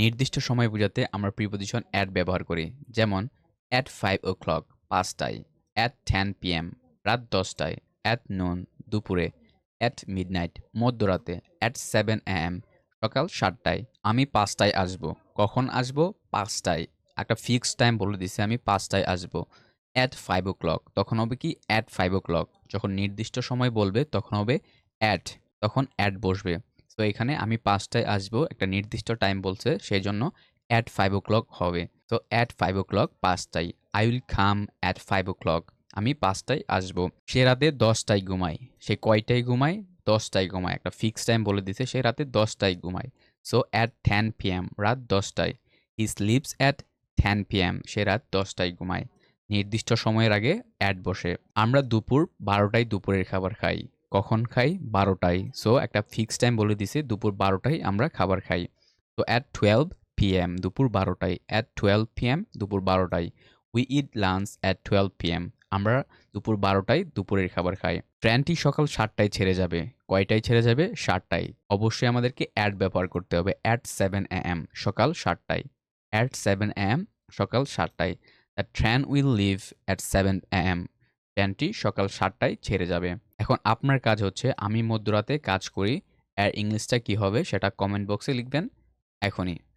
নির্দিষ্ট সময় বোঝাতে আমরা প্রিপোজিশন অ্যাট ব্যবহার করি, যেমন অ্যাট ফাইভ ও ক্লক পাঁচটায় অ্যাট টেন পিএম রাত দশটায় অ্যাট নুন দুপুরে অ্যাট মিডনাইট মধ্যরাতে অ্যাট সেভেন এম সকাল সাতটায়, আমি পাঁচটায় আসব। কখন আসব? পাঁচটায়। একটা ফিক্সড টাইম বলে দিছে, আমি পাঁচটায় আসব। অ্যাট ফাইভ ও ক্লক তখন হবে কি? অ্যাট ফাইভ ও ক্লক যখন নির্দিষ্ট সময় বলবে, তখন হবে অ্যাট তখন অ্যাট বসবে। তো এখানে আমি পাঁচটায় আসব, একটা নির্দিষ্ট টাইম বলছে সেই জন্য অ্যাট ফাইভ ও ক্লক হবে। তো অ্যাট ফাইভ ও ক্লক পাঁচটায় I will come at five o'clock আমি পাঁচটায় আসব। সে রাতে দশটায় ঘুমায় সে কয়টায় ঘুমায়? দশটায় ঘুমায়। একটা ফিক্সড টাইম বলে দিছে, সে রাতে দশটায় ঘুমায়। সো অ্যাট টেন পিএম রাত দশটায়। He sleeps at ten PM সে রাত দশটায় ঘুমায়। নির্দিষ্ট সময়ের আগে অ্যাড বসে। আমরা দুপুর বারোটায় দুপুরের খাবার খাই। কখন খাই? বারোটায়। সো একটা ফিক্সড টাইম বলে দিছে, দুপুর বারোটায় আমরা খাবার খাই। তো অ্যাট টুয়েলভ পিএম দুপুর বারোটায়। অ্যাট টুয়েলভ পিএম দুপুর বারোটায়। We eat lunch at twelve PM আমরা দুপুর বারোটায় দুপুরের খাবার খাই। ট্রেনটি সকাল সাতটায় ছেড়ে যাবে। কয়টায় ছেড়ে যাবে? সাতটায়। অবশ্যই আমাদেরকে অ্যাড ব্যবহার করতে হবে। অ্যাট সেভেন এম সকাল সাতটায়। অ্যাট সেভেন এম সকাল সাতটায়। The train will leave at seven A M ট্রেনটি সকাল সাতটায় ছেড়ে যাবে। এখন আপনার কাজ হচ্ছে, আমি মধ্যরাতে কাজ করি, এর ইংলিশটা কী হবে সেটা কমেন্ট বক্সে লিখবেন, এখনই।